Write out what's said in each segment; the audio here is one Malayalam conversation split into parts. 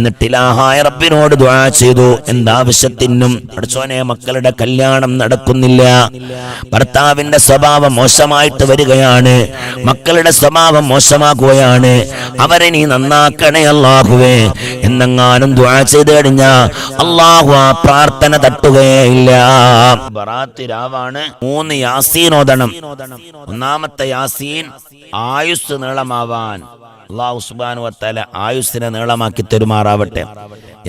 എന്നിട്ടിലാഹായ റബ്ബിനോട് ദ്വാ ചെയ്തു. എന്താവശ്യത്തിനും പഠിച്ചോനെ മക്കളുടെ കല്യാണം നടക്കുന്നില്ല. ഭർത്താവിന്റെ സ്വഭാവം മോശമായിട്ട് വരികയാണ്. മക്കളുടെ സ്വഭാവം മോശമാകുകയാണ്. അവരെ നീ നന്നാക്കണേ അള്ളാഹുവേ എന്നെങ്ങാനും ദ്വാ ചെയ്ത് കഴിഞ്ഞ അള്ളാഹു ആ പ്രാർത്ഥന തട്ടുകയില്ല. ബറാത്ത് മൂന്ന് യാസീൻ ഓതണം. ഒന്നാമത്തെ യാസീൻ ആയുസ് നീളമാവാൻ. അള്ളാഹു സുബാനു വത്താല ആയുസ്സിനെ നീളമാക്കി തെരുമാറാവട്ടെ.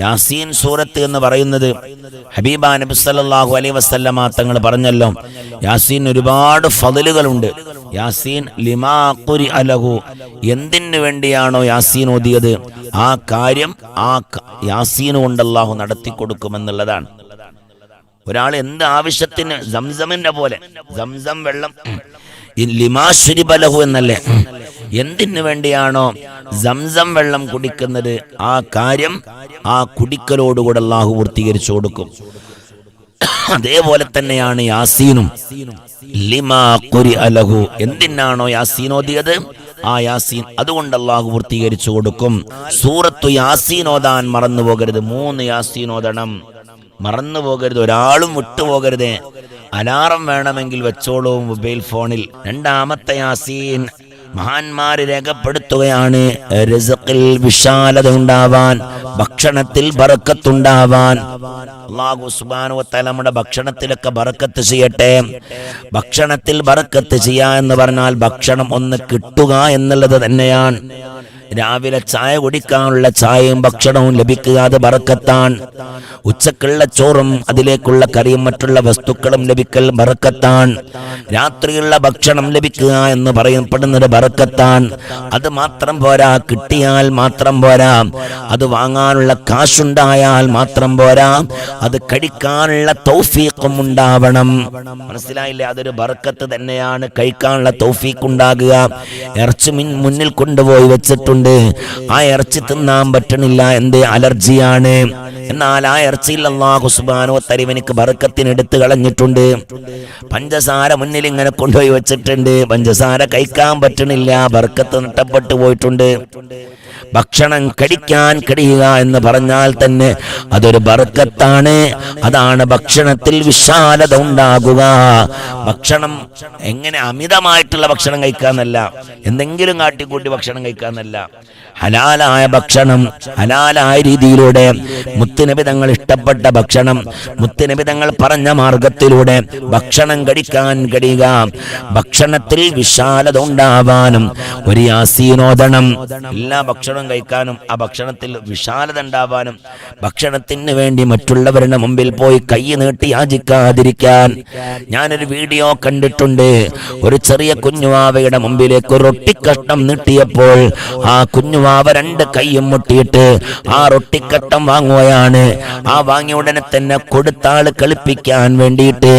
യാസീൻ സൂറത്ത് എന്ന് പറയുന്നത് ഹബീബ നബി സല്ലാഹു അലൈ വസല്ലമ തങ്ങൾ പറഞ്ഞല്ലോ. യാസീൻ ഒരുപാട് ഫതിലുകളുണ്ട്. യാസീൻ ലിമാ കുരി അലഹു എന്തിനു വേണ്ടിയാണോ യാസീൻ ഓതിയത്? ആ കാര്യം ആ യാസീൻ കൊണ്ട് അള്ളാഹു നടത്തി കൊടുക്കുമെന്നുള്ളതാണ്. ഒരാൾ എന്ത് ആവശ്യത്തിന് സംസമിന്റെ പോലെ സംസം വെള്ളം ലിമാ ലിമാശ്വരി ബലഹു എന്നല്ലേ? എന്തിനു വേണ്ടിയാണോ സംസം വെള്ളം കുടിക്കുന്നത്? ആ കാര്യം ആ കുടിക്കലോടുകൂടെ അള്ളാഹു പൂർത്തീകരിച്ചു കൊടുക്കും. അതേപോലെ തന്നെയാണ് യാസീനും. ലിമാ കുരി അലഹു എന്തിനാണോ യാസീൻ ഓതിയത്? ആ യാസീൻ അതുകൊണ്ട് അള്ളാഹു പൂർത്തീകരിച്ചു കൊടുക്കും. സൂറത്തു യാസീൻ ഓതാൻ മറന്നു പോകരുത്. മൂന്ന് യാസീൻ ഓതണം. മറന്നു പോകരുത്. ഒരാളും വിട്ടുപോകരുതേ അലാറം വേണമെങ്കിൽ വെച്ചോളൂ മൊബൈൽ ഫോണിൽ. രണ്ടാമത്തെ യാസീൻ മഹാന്മാര് രേഖപ്പെടുത്തുകയാണ് റിസക്കിൽ വിശാലത ഉണ്ടാവാൻ ഭക്ഷണത്തിൽ ബറക്കത്തുണ്ടാവാൻ. അള്ളാഹു സുബാനുവത്തല നമ്മുടെ ഭക്ഷണത്തിലൊക്കെ ബറക്കത്ത് ചെയ്യട്ടെ. ഭക്ഷണത്തിൽ ബറക്കത്ത് ചെയ്യാ എന്ന് പറഞ്ഞാൽ ഭക്ഷണം ഒന്ന് കിട്ടുക എന്നുള്ളത് തന്നെയാണ്. രാവിലെ ചായ കുടിക്കാനുള്ള ചായയും ഭക്ഷണവും ലഭിക്കാതെ ബറക്കത്താൻ ഉച്ചക്കുള്ള ചോറും അതിലേക്കുള്ള കറിയും മറ്റുള്ള വസ്തുക്കളും ലഭിക്കൽ ബറക്കത്താണ്. രാത്രിയുള്ള ഭക്ഷണം ലഭിക്കുക എന്ന് പറയപ്പെടുന്നത് ബറക്കത്താണ്. അത് മാത്രം പോരാ കിട്ടിയാൽ മാത്രം പോരാ. അത് വാങ്ങാനുള്ള കാശുണ്ടായാൽ മാത്രം പോരാ. അത് കഴിക്കാനുള്ള തൗഫീഖും ഉണ്ടാവണം. മനസ്സിലായില്ലേ? അതൊരു ബറക്കത്ത് തന്നെയാണ് കഴിക്കാനുള്ള തൗഫീഖ് ഉണ്ടാകുക ഇറച്ചി മുന്നിൽ കൊണ്ടുപോയി വെച്ചിട്ടുണ്ട്. ആ ഇറച്ചി തിന്നാൻ പറ്റണില്ല എന്റെ അലർജിയാണ്? എന്നാൽ ആ ഇറച്ചിയിൽ അള്ളാഹു സുബാനോ തരിവനിക്ക് ബറുക്കത്തിനെടുത്ത് കളഞ്ഞിട്ടുണ്ട്. പഞ്ചസാര മുന്നിൽ ഇങ്ങനെ കൊണ്ടുപോയി വെച്ചിട്ടുണ്ട്. പഞ്ചസാര കഴിക്കാൻ പറ്റണില്ല ബർക്കത്ത് നഷ്ടപ്പെട്ടു പോയിട്ടുണ്ട്. ഭക്ഷണം കടിക്കാൻ കഴിയുക എന്ന് പറഞ്ഞാൽ തന്നെ അതൊരു ബർക്കത്താണ്. അതാണ് ഭക്ഷണത്തിൽ വിശാലത ഉണ്ടാകുക. ഭക്ഷണം എങ്ങനെ അമിതമായിട്ടുള്ള ഭക്ഷണം കഴിക്കാന്നല്ല എന്തെങ്കിലും കാട്ടിക്കൂട്ടി ഭക്ഷണം കഴിക്കാന്നല്ല. ഹലാലായ ഭക്ഷണം ഹലാലായ രീതിയിലൂടെ മുത്തുനബി തങ്ങൾ ഇഷ്ടപ്പെട്ട ഭക്ഷണം മുത്തുനബി തങ്ങൾ പറഞ്ഞ മാർഗത്തിലൂടെ ഭക്ഷണം കഴിക്കാൻ കഴിയുക. ഭക്ഷണത്തിൽ വിശാലത ഉണ്ടാവാനും ഒരു യാസീനോദണം എല്ലാ ഭക്ഷണവും കഴിക്കാനും ആ ഭക്ഷണത്തിൽ വിശാലത ഉണ്ടാവാനും ഭക്ഷണത്തിന് വേണ്ടി മറ്റുള്ളവരുടെ മുമ്പിൽ പോയി കൈ നീട്ടി യാചിക്കാതിരിക്കാൻ ഞാനൊരു വീഡിയോ കണ്ടിട്ടുണ്ട്. ഒരു ചെറിയ കുഞ്ഞുവാവയുടെ മുമ്പിലേക്ക് ഒരു റൊട്ടിക്കഷ്ണം നീട്ടിയപ്പോൾ ആ കുഞ്ഞുവാവ രണ്ട് കൈയും മുട്ടിയിട്ട് ആ റൊട്ടിക്കട്ടം വാങ്ങുകയാണ്. ആ വാങ്ങിയ ഉടനെ തന്നെ കൊടുത്താൾ കളിപ്പിക്കാൻ വേണ്ടിയിട്ട്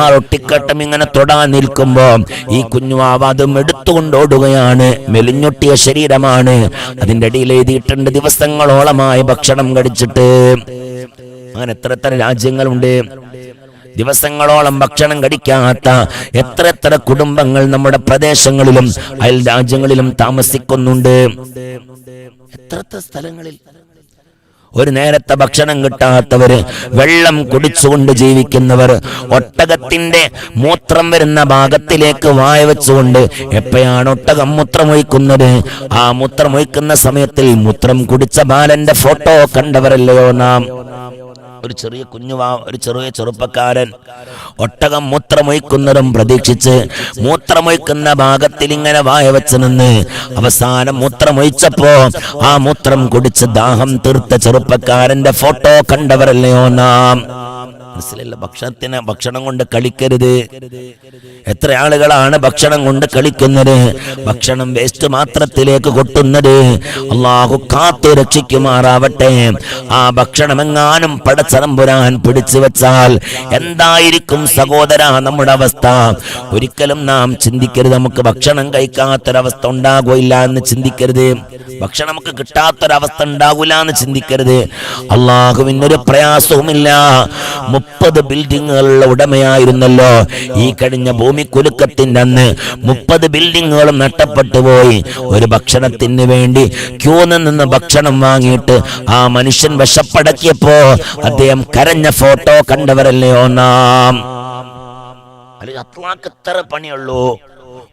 ആ റൊട്ടിക്കട്ടം ഇങ്ങനെ തൊടാൻ നിൽക്കുമ്പോ ഈ കുഞ്ഞുവാവ അതും എടുത്തുകൊണ്ടോടുകയാണ്. മെലിഞ്ഞൊട്ടിയ ശരീരമാണ്. അതിന്റെ അടിയിൽ എഴുതിയിട്ടുണ്ട് ദിവസങ്ങളോളമായി ഭക്ഷണം കടിച്ചിട്ട് അങ്ങനെ എത്ര എത്ര രാജ്യങ്ങളുണ്ട്. ദിവസങ്ങളോളം ഭക്ഷണം കടിക്കാത്ത എത്ര എത്ര കുടുംബങ്ങൾ നമ്മുടെ പ്രദേശങ്ങളിലും അയൽ രാജ്യങ്ങളിലും താമസിക്കുന്നുണ്ട്. എത്രത്തെ എത്ര സ്ഥലങ്ങളിൽ ഒരു നേരത്തെ ഭക്ഷണം കിട്ടാത്തവര് വെള്ളം കുടിച്ചുകൊണ്ട് ജീവിക്കുന്നവർ ഒട്ടകത്തിന്റെ മൂത്രം വരുന്ന ഭാഗത്തിലേക്ക് വായ വെച്ചുകൊണ്ട് എപ്പോഴാണ് ഒട്ടകം മൂത്രമൊഴിക്കുന്നത്? ആ മൂത്രമൊഴിക്കുന്ന സമയത്തിൽ മൂത്രം കുടിച്ച ബാലന്റെ ഫോട്ടോ കണ്ടവരല്ലയോ നാം? ഒരു ചെറിയ കുഞ്ഞുവാ ഒരു ചെറിയ ചെറുപ്പക്കാരൻ ഒട്ടകം മൂത്രമൊഴിക്കുന്നതും പ്രതീക്ഷിച്ച് മൂത്രമൊഴിക്കുന്ന ഭാഗത്തിൽ ഇങ്ങനെ വായ വെച്ച് നിന്ന് അവസാനം മൂത്രമൊഴിച്ചപ്പോ ആ മൂത്രം കുടിച്ച് ദാഹം തീർത്ത ചെറുപ്പക്കാരന്റെ ഫോട്ടോ കണ്ടവരല്ലയോ നാം? മനസ്സിലല്ല ഭക്ഷണത്തിന് ഭക്ഷണം കൊണ്ട് കളിക്കരുത്. എത്ര ആളുകളാണ് ഭക്ഷണം കൊണ്ട് കളിക്കുന്നത്? ഭക്ഷണം വേസ്റ്റ് മാത്രത്തിലേക്ക് കൊട്ടുന്നത്. അള്ളാഹു കാത്തു രക്ഷിക്കുമാറാവട്ടെ. ആ ഭക്ഷണം എങ്ങാനും പടച്ചറമ്പുരാൻ പിടിച്ചു വെച്ചാൽ എന്തായിരിക്കും സഹോദര നമ്മുടെ അവസ്ഥ? ഒരിക്കലും നാം ചിന്തിക്കരുത്. നമുക്ക് ഭക്ഷണം കഴിക്കാത്തൊരവസ്ഥ ഉണ്ടാകില്ല എന്ന് ചിന്തിക്കരുത്. ഭക്ഷണം നമുക്ക് കിട്ടാത്തൊരവസ്ഥ ഉണ്ടാകില്ല എന്ന് ചിന്തിക്കരുത്. അള്ളാഹുവിനൊരു പ്രയാസവുമില്ല. മുപ്പത് ബിൽഡിങ്ങുകളുള്ള ഉടമയായിരുന്നല്ലോ ഈ കഴിഞ്ഞ ഭൂമിക്കുലുക്കത്തിന്റെ അന്ന് മുപ്പത് ബിൽഡിങ്ങുകളും നഷ്ടപ്പെട്ടു പോയി ഒരു ഭക്ഷണത്തിന് വേണ്ടി ക്യൂ നിന്ന് ഭക്ഷണം വാങ്ങിയിട്ട് ആ മനുഷ്യൻ വിശപ്പടക്കിയപ്പോ അദ്ദേഹം കരഞ്ഞ ഫോട്ടോ കണ്ടവരല്ലയോ നാം അല്ലെങ്കിൽ അത്ലാക്ക് എത്ര പണിയുള്ളൂ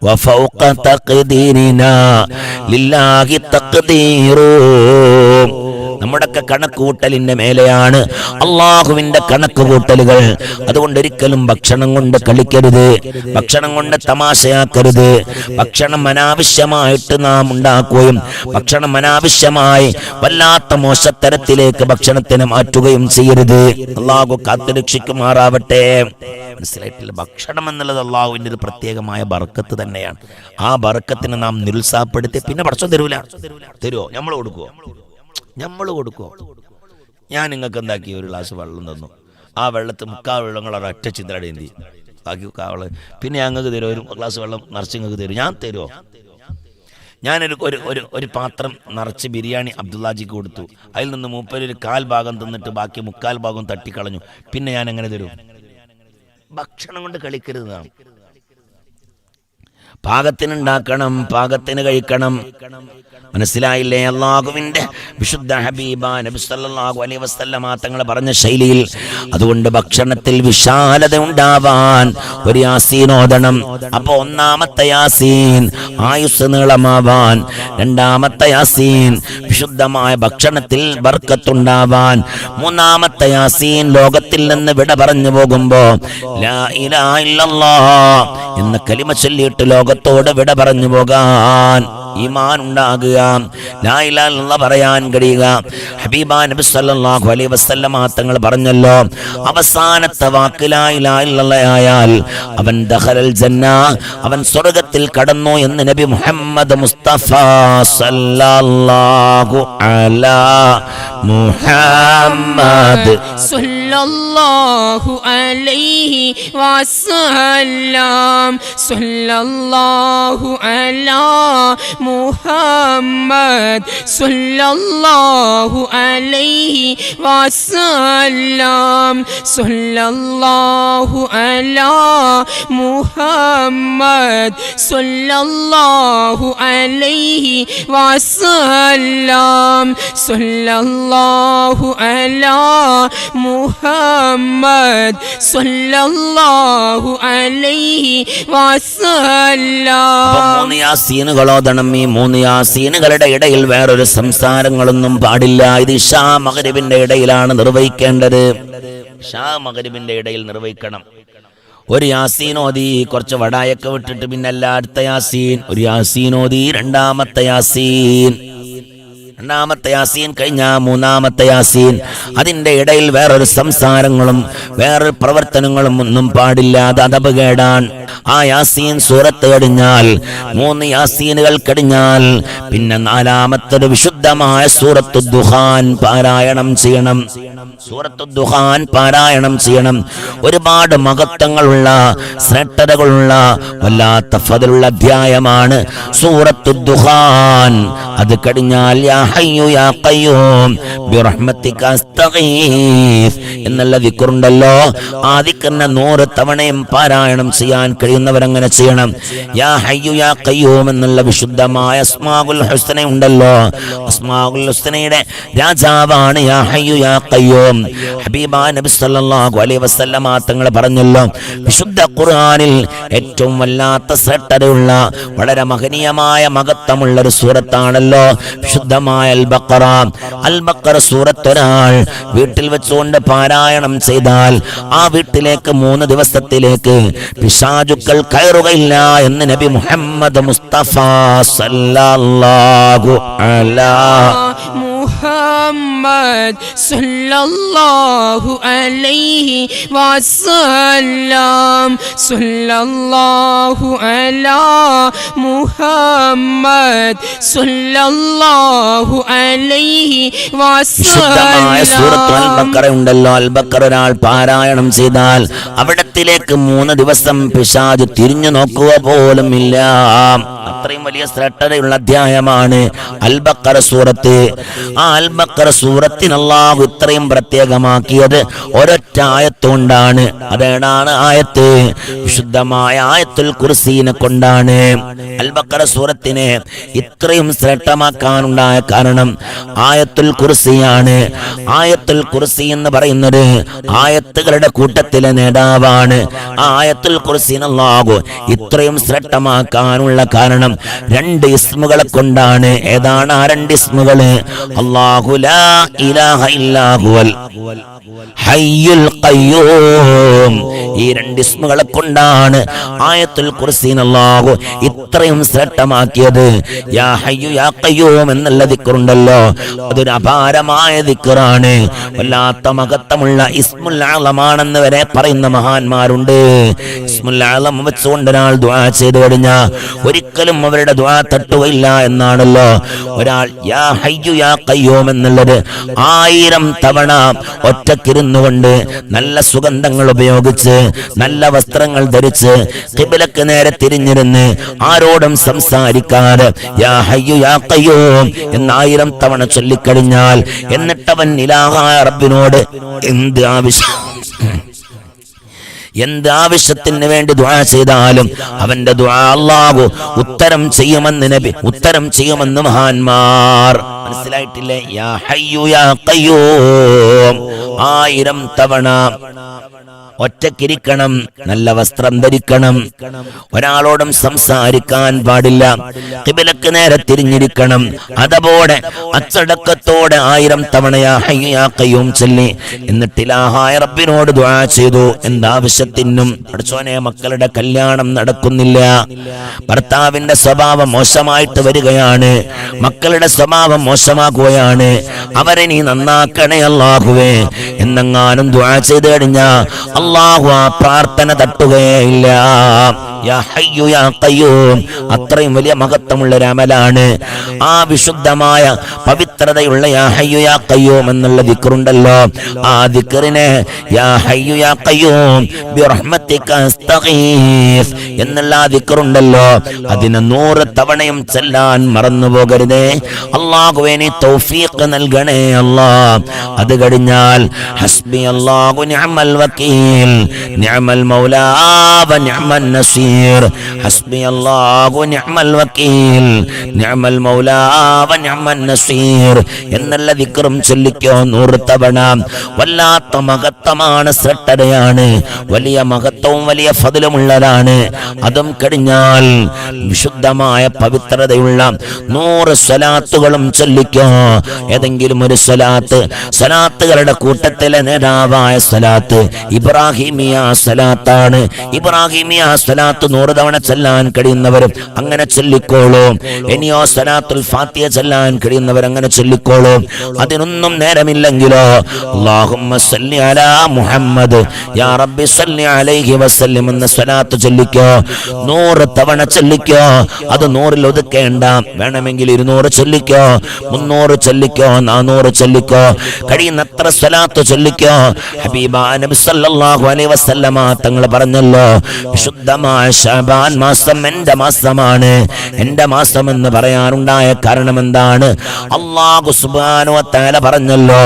وفوق تقديرنا لله تقدير നമ്മുടെയൊക്കെ കണക്കുകൂട്ടലിന്റെ മേലെയാണ് അള്ളാഹുവിന്റെ കണക്കുകൂട്ടലുകൾ. അതുകൊണ്ട് ഒരിക്കലും ഭക്ഷണം കൊണ്ട് കളിക്കരുത് ഭക്ഷണം കൊണ്ട് തമാശയാക്കരുത്. ഭക്ഷണം അനാവശ്യമായിട്ട് നാം ഉണ്ടാക്കുകയും ഭക്ഷണം അനാവശ്യമായി വല്ലാത്ത മോശത്തരത്തിലേക്ക് ഭക്ഷണത്തിന് മാറ്റുകയും ചെയ്യരുത്. അള്ളാഹു കാത്തുരക്ഷിക്കുമാറാവട്ടെ. മനസ്സിലായിട്ടില്ല? ഭക്ഷണം എന്നുള്ളത് അള്ളാഹുവിന്റെ ഒരു പ്രത്യേകമായ ബർക്കത്ത് തന്നെയാണ്. ആ ബർക്കത്തിനെ നാം നിരുത്സാഹപ്പെടുത്തി പിന്നെ പഠിച്ചോ തരൂല. തരുമോ നമ്മൾ കൊടുക്കുവോ? നമ്മൾ കൊടുക്കുമോ ഞാൻ നിങ്ങൾക്ക് എന്താക്കി? ഒരു ഗ്ലാസ് വെള്ളം തന്നു. ആ വെള്ളത്തിൽ മുക്കാ വെള്ളങ്ങൾ ഒരൊറ്റ ചിന്തയുടെ എന്തി ബാക്കി കാവൾ പിന്നെ ഞങ്ങൾക്ക് തരുമോ ഒരു ഗ്ലാസ് വെള്ളം നിറച്ച് നിങ്ങൾക്ക് തരും ഞാൻ തരുമോ ഞാനൊരു ഒരു ഒരു ഒരു പാത്രം നിറച്ച് ബിരിയാണി അബ്ദുല്ലാജിക്ക് കൊടുത്തു. അതിൽ നിന്ന് മൂപ്പരൊരു കാൽ ഭാഗം തന്നിട്ട് ബാക്കി മുക്കാൽ ഭാഗം തട്ടിക്കളഞ്ഞു. പിന്നെ ഞാൻ എങ്ങനെ തരും? ഭക്ഷണം കൊണ്ട് കളിക്കരുത് പാകത്തിനുണ്ടാക്കണം പാകത്തിന് കഴിക്കണം. മനസ്സിലായില്ലേ? അള്ളാഹുവിന്റെ വിശുദ്ധ ഹബീബ നബി സല്ലല്ലാഹു അലൈഹി വസല്ലമ തങ്ങൾ പറഞ്ഞ ശൈലിയിൽ അതുകൊണ്ട് ഭക്ഷണത്തിൽ വിശാലത ഉണ്ടാവാൻ ഒരു യാസീൻ ഓതണം. അപ്പൊ ഒന്നാമത്തെ യാസീൻ ആയുസ് നീളമാവാൻ രണ്ടാമത്തെ യാസീൻ വിശുദ്ധമായ ഭക്ഷണത്തിൽ ബർക്കത്തുണ്ടാവാൻ മൂന്നാമത്തെ യാസീൻ ലോകത്തിൽ നിന്ന് വിട പറഞ്ഞു പോകുമ്പോൾ എന്ന കലിമ ചൊല്ലിയിട്ട് ലോകത്തോട് വിട പറഞ്ഞു പോകാൻ. ഈമാൻ ഉണ്ടാകുക. ലാ ഇലാഹ ഇല്ലല്ലാഹ് പറയാൻ കഴിയുക. ഹബീബാ നബി സല്ലല്ലാഹു അലൈഹി വസല്ലമ തങ്ങൾ പറഞ്ഞല്ലോ അവസാനത്തെ വാക്ക് ലാ ഇലാഹ ഇല്ലല്ലാഹ് ആയാൽ അവൻ ദഖലൽ ജന്ന അവൻ സ്വർഗത്തിൽ കടന്നു എന്ന് നബി മുഹമ്മദ് മുസ്തഫ സല്ലല്ലാഹു അലാ മുഹമ്മദ്. സല്ലല്ലാഹു അലൈഹി വസല്ലം. സല്ലല്ലാഹു അലാ മുഹമ്മദ് സല്ലല്ലാഹു അലൈഹി വസല്ലം സല്ലല്ലാഹു അലാ മുഹമ്മദ് സല്ലല്ലാഹു അലൈഹി വസല്ലം സല്ലല്ലാഹു അലാ മുഹമ്മദ് സല്ലല്ലാഹു അലൈഹി വസല്ലം മൂന്ന് യാസീനുകളോദണം ഈ മൂന്ന് യാസീനുകളുടെ ഇടയിൽ വേറൊരു സംസാരങ്ങളൊന്നും പാടില്ല. ഇത് ഷാ മകരിബിന്റെ ഇടയിലാണ് നിർവഹിക്കേണ്ടത്. ഷാ മകരിബിന്റെ ഇടയിൽ നിർവഹിക്കണം. ഒരു യാസീനോദി കുറച്ച് വടായൊക്കെ വിട്ടിട്ട് പിന്നല്ല അടുത്ത യാസീൻ. ഒരു യാസീനോദി രണ്ടാമത്തെ യാസീൻ. രണ്ടാമത്തെ യാസീൻ കഴിഞ്ഞ മൂന്നാമത്തെ യാസീൻ. അതിന്റെ ഇടയിൽ വേറൊരു സംസാരങ്ങളും വേറൊരു പ്രവർത്തനങ്ങളും ഒന്നും പാടില്ല അത് അതപകേടാൻ ആ യാസീൻ സൂറത്ത് കടിഞ്ഞാൽ മൂന്ന് യാസീനുകൾ കടിഞ്ഞാൽ പിന്നെ നാലാമത്തൊരു വിശുദ്ധമായ സൂറത്തു ദുഹാൻ പാരായണം ചെയ്യണം. സൂറത്തു ദുഹാൻ പാരായണം ചെയ്യണം. ഒരുപാട് മഹത്വങ്ങളുള്ള ശ്രേഷ്ഠതകളുള്ള വല്ലാത്ത ഫതിലുള്ള അധ്യായമാണ് സൂറത്തു ദുഹാൻ. അത് കടിഞ്ഞാൽ യാ ഹയ്യു യാ ഖയ്യൂം ബിറഹ്മതിക അസ്തഗീഫ് എന്നുള്ള ദിക്റുണ്ടല്ലോ. ആ നൂറ് തവണയും പാരായണം ചെയ്യാൻ കഴിയുന്നവരങ്ങനെ ചെയ്യണം. യാ ഹയ്യു യാ ഖയ്യൂം എന്നുള്ള വിശുദ്ധമായ അസ്മാഉൽ ഹുസ്ന ഉണ്ടല്ലോ. അസ്മാഉൽ ഹുസ്നയുടെ രാജാവാണ് യാ ഹയ്യു യാ ഖയ്യൂം. ഹബീബ നബി സല്ലല്ലാഹു അലൈഹി വസല്ലമ തങ്ങൾ പറഞ്ഞല്ലോ വിശുദ്ധ ഖുർആനിൽ ഏറ്റവും വല്ലാത്ത ശ്രദ്ധയുള്ള വളരെ മഹനീയമായ മഹത്വമുള്ള ഒരു സൂറത്താണല്ലോ. വിശുദ്ധമായ അൽ അൽ വീട്ടിൽ വെച്ചുകൊണ്ട് പാരായണം ചെയ്താൽ ആ വീട്ടിലേക്ക് മൂന്ന് ദിവസത്തിലേക്ക് പിശാചുക്കൾ കയറുകയില്ല എന്ന് നബി മുഹമ്മദ് മുസ്തഫ സല്ലല്ലാഹു അലാ മുഹമ്മദ് അലൈഹി വസല്ലം സല്ലല്ലാഹു അലാ മുഹമ്മദ് സല്ലല്ലാഹു അലൈഹി വിശുദ്ധമായ സൂറത്ത് അൽ വസല്ലം ബക്കറ ഉണ്ടല്ലോ. അൽ ബക്കറ ഒരാൾ പാരായണം ചെയ്താൽ അവിടത്തിലേക്ക് മൂന്ന് ദിവസം പിശാജ് തിരിഞ്ഞു നോക്കുക പോലും ഇല്ല. അത്രയും വലിയ ശ്രദ്ധയുള്ള അധ്യായമാണ് അൽ ബക്കറ സൂറത്ത്. ആ അൽ ബക്കറ ബക്കറ സൂറത്തിന് ഇത്രയും പ്രത്യേകമാക്കിയത് ഒരൊറ്റ ആയത്തുകൊണ്ടാണ്. അതേടാണ് ആയത്ത്? വിശുദ്ധമായ ആയത്തുൽ കുർസീനെ കൊണ്ടാണ്. അൽ ബക്കറ സൂറത്തിനെ ഇത്രയും ശ്രേഷ്ഠമാക്കാനുണ്ടായ കാരണം ആയത്തുൽ കുർസിയാണ്. ആയത്തുൽ കുർസി എന്ന് പറയുന്നത് ആയത്തുകളുടെ കൂട്ടത്തിലെ നേതാവാണ്. ആ ആയത്തുൽ കുർസിനല്ലാകു ഇത്രയും ശ്രേഷ്ഠമാക്കാനുള്ള കാരണം രണ്ട് ഇസ്മുകളെ കൊണ്ടാണ്. ഏതാണ് ആ രണ്ട് ഇസ്മുകൾ? അല്ലാഹു ലാ ഇലാഹ ഇല്ലാഹുവൽ ഹയ്യുൽ ഖയ്യൂം. ഈ രണ്ട് ഇസ്മുകളെ കൊണ്ടാണ് ആയത്തുൽ ഖുർസീൻ അല്ലാഹു ഇത്രയും ശ്രേഷ്ഠമാക്കിയത്. യാ ഹയ്യു യാ ഖയ്യൂം എന്നുള്ള ദിക്റുണ്ടല്ലോ. അതൊരു അപാരമായ ദിക്റാണ്. വല്ലാത്ത മഹത്തമുള്ള ഇസ്മുൽ ആലമാണെന്ന് വരെ പറയുന്ന മഹാന്മാരുണ്ട്. ഇസ്മുൽ ആലം വെച്ചുകൊണ്ട് ഒരാൾ ദുആ ചെയ്തു കഴിഞ്ഞാൽ ഒരിക്കലും അവരുടെ ദുആ തട്ടുകയില്ല എന്നാണല്ലോ. ഒരാൾ യാ ഹയ്യു യാ കയ്യോം എന്നുള്ളത് ആയിരം തവണ ഒറ്റക്കിരുന്നു കൊണ്ട് നല്ല സുഗന്ധങ്ങൾ ഉപയോഗിച്ച് നല്ല വസ്ത്രങ്ങൾ ധരിച്ച് കിബിലക്ക് നേരെ തിരിഞ്ഞിരുന്ന് ആരോടും സംസാരിക്കാതെ യാ ഹയ്യു യാ കയ്യോം എന്നായിരം തവണ ചൊല്ലിക്കഴിഞ്ഞാൽ എന്നിട്ടവൻ ഇലാഹായ റബ്ബിനോട് എന്ത് ആവശ്യം? എന്ത് ആവശ്യത്തിന് വേണ്ടി ദ്വാ ചെയ്താലും അവന്റെ അല്ലാഹു ഉത്തരം ചെയ്യുമെന്ന് നബി ഉത്തരം ചെയ്യുമെന്ന് മഹാന്മാർ. മനസ്സിലായിട്ടില്ലേ? യാ ഹയ്യു യാ ആയിരം തവണ ഒറ്റക്കിരിക്കണം നല്ല വസ്ത്രം ധരിക്കണം. ഒരാളോടും സംസാരിക്കാൻ പാടില്ല. കിബിലക്ക് നേരെ തിരിഞ്ഞിരിക്കണം. അതപോടെ അച്ചടക്കത്തോടെ ആയിരം തവണയാ ഹയ്യാക്കയും ചൊല്ലി. എന്നിട്ട് ഇലാഹായ റബ്ബിനോട് ദുആ ചെയ്തു. എന്താവശ്യത്തിനും പഠിച്ചോനെ മക്കളുടെ കല്യാണം നടക്കുന്നില്ല. ഭർത്താവിന്റെ സ്വഭാവം മോശമായിട്ട് വരികയാണ്. മക്കളുടെ സ്വഭാവം മോശമാകുകയാണ്. അവരെ നീ നന്നാക്കണേ അല്ലാഹുവേ. എന്നെങ്ങാനും ദുആ ചെയ്ത് കഴിഞ്ഞാ അള്ളാഹു ആ പ്രാർത്ഥന തട്ടുകയില്ല. അത്രയും വലിയ മഹത്വമുള്ള ഒരു അമലാണ്. ആ വിശുദ്ധമായ പവിത്രതയുള്ള യാ ഹയ്യു യാ ഖയ്യൂം എന്നുള്ള ദിക്റുണ്ടല്ലോ. ആ ദിക്റിനെ യാ ഹയ്യു യാ അസ്തഗീസ് എന്നുള്ള ആ ദിക്റുണ്ടല്ലോ. അതിന് നൂറ് തവണയും ചെല്ലാൻ മറന്നു പോകരുതേ അള്ളാഹുവേനി തൗഫീഖ് നൽകണേ അല്ലാ. അത് കഴിഞ്ഞാൽ ഹസ്ബി അല്ലാഹു നിഅമൽ വക്കീൽ നിഅമൽ മൗലാ വ നിഅമൻ നസീർ ഹസ്ബി അല്ലാഹു നിഅമൽ വക്കീൽ. നിഅമൽ മൗലാ വ നിഅമൻ നസീർ. എന്നുള്ള ദിക്റും ചൊല്ലിക്കോ നൂറ് തവണ. വല്ലാത്ത മഹത്വമാണ് ശ്രദ്ധയാണ് വലിയ മഹത്വവും വലിയ ഫതിലുമുള്ളതാണ്. അതും കഴിഞ്ഞാൽ വിശുദ്ധമായ പവിത്രതയുള്ള നൂറ് സ്വലാത്തുകളും ചൊല്ലിക്കോ. ഏതെങ്കിലും ഒരു സ്വലാത്ത് സ്വലാത്തുകളുടെ കൂട്ടത്തിലെ നേതാവായ സ്വലാത്ത് ഇബ്രാഹിമിയ സ്വലാത്താണ്. ഇബ്രാഹിമിയ സ്വലാത്ത് നൂറ് തവണ ചെല്ലാൻ കഴിയുന്നവരും അങ്ങനെ ചൊല്ലിക്കോളൂ. ഇനിയോ സലാത്തുൽ ഫാത്തിയ ചെല്ലാൻ കഴിയുന്നവർ അങ്ങനെ ചൊല്ലിക്കോളൂ. അതിനൊന്നും നേരമില്ലെങ്കിലോ അലാ മുഹമ്മദ് എന്ന ചൊല്ലിക്കോ നൂറ് തവണ ചൊല്ലിക്കോ അത് നൂറിൽ ഒതുക്കേണ്ട. വേണമെങ്കിൽ ഇരുന്നൂറ് ചൊല്ലിക്കോ മുന്നൂറ് ചൊല്ലിക്കോ നാനൂറ് ചൊല്ലിക്കോ കഴിയുന്നത്ര സ്വലാത്ത് ചൊല്ലിക്കോ. ഹബീബ നബി സല്ലല്ലാഹു അലൈഹി വസല്ലമ തങ്ങൾ പറഞ്ഞല്ലോ വിശുദ്ധമായ ശഅബാൻ മാസം എന്റെ മാസമാണ്. എന്റെ മാസം എന്ന് പറയാനുണ്ടായ കാരണം എന്താണ് സുബ്ഹാനഹു വ തആല പറഞ്ഞല്ലോ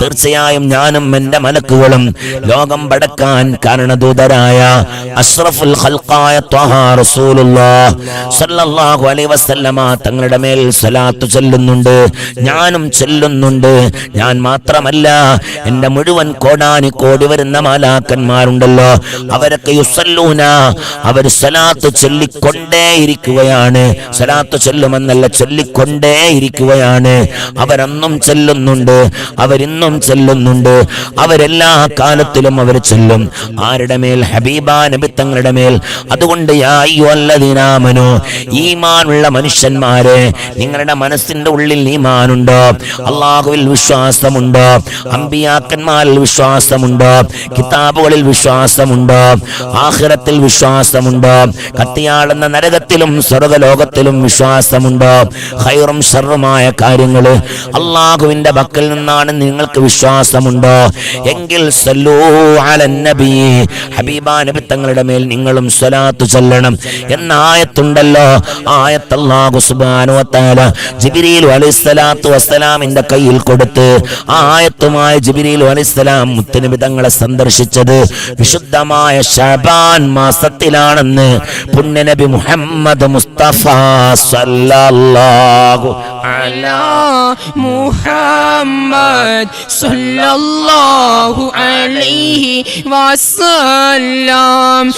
തീർച്ചയായും ഞാനും എന്റെ മലക്കുകളും ലോകം പടക്കാൻ കാരണദൂതരായ അഷ്റഫുൽ ഖൽഖായ ത്വഹ റസൂലുള്ളാഹ് സല്ലല്ലാഹു അലൈഹി വസല്ലമ തങ്ങളുടെ മേൽ സ്വലാത്ത് ചൊല്ലുന്നുണ്ട്. ഞാനും ചൊല്ലുന്നുണ്ട്. ഞാൻ മാത്രമല്ല എന്റെ മുഴുവൻ കോടാനി കോടി വരുന്ന മാലാക്കന്മാരുണ്ടല്ലോ. അവരൊക്കെ യുസല്ലൂന. അവർ സ്വലാത്ത് ചൊല്ലിക്കൊണ്ടേയിരിക്കുകയാണ്. സ്വലാത്ത് ചൊല്ലുമെന്നല്ല ചൊല്ലിക്കൊണ്ടേയിരിക്കുകയാണ്. അവരന്നും ചെല്ലുന്നുണ്ട്. അവരിന്നും ചെല്ലുന്നുണ്ട്. അവരെല്ലാ കാലത്തിലും അവർ ചെല്ലും. ആരുടെ മേൽ? ഹബീബ നബി തങ്ങളുടെ മേൽ. അതുകൊണ്ട് യാ അയ്യുഹല്ലദീനാമനു ഈമാനുള്ള മനുഷ്യന്മാരെ നിങ്ങളുടെ മനസ്സിന്റെ ഉള്ളിൽ ഈമാനുണ്ടോ? അള്ളാഹുവിൽ വിശ്വാസമുണ്ടോ? അമ്പിയാക്കന്മാരിൽ വിശ്വാസം വിശ്വാസമുണ്ടോ? കിതാബുകളിൽ വിശ്വാസമുണ്ടോ? ആഖിറത്തിൽ വിശ്വാസമുണ്ടോ? കത്തിയാളുന്ന നരകത്തിലും സ്വർഗലോകത്തിലും വിശ്വാസമുണ്ടോ? ഹൈറും ഷർറുമായ കാര്യങ്ങൾ അള്ളാഹുവിന്റെ പക്കൽ നിന്നാണ് നിങ്ങൾക്ക് വിശ്വാസമുണ്ടോ? എങ്കിൽ സല്ലൂ അലൻ നബി. നബി തങ്ങളുടെ മേൽ നിങ്ങളും സ്വലാത്തു ചൊല്ലണം. എന്ന ആയത്തുണ്ടല്ലോ. ആയത്ത് അല്ലാഹു കിതാബ് ജിബിരിയിൽ അലിസ്ലാത്തു വസ്സലാമിന്റെ കയ്യിൽ കൊടുത്ത് ആ ആയത്തുമായി ജിബിരിയിൽ മുത്തനബി തങ്ങളെ സന്ദർശിച്ചത് വിശുദ്ധമായ ഷബാൻ മാസത്തിലാണെന്ന് പുണ്യനബി മുഹമ്മദ് മുസ്തഫ സല്ലല്ലാഹു മുഹമ്മദ് സല്ലല്ലാഹു അലൈഹി വസല്ലം.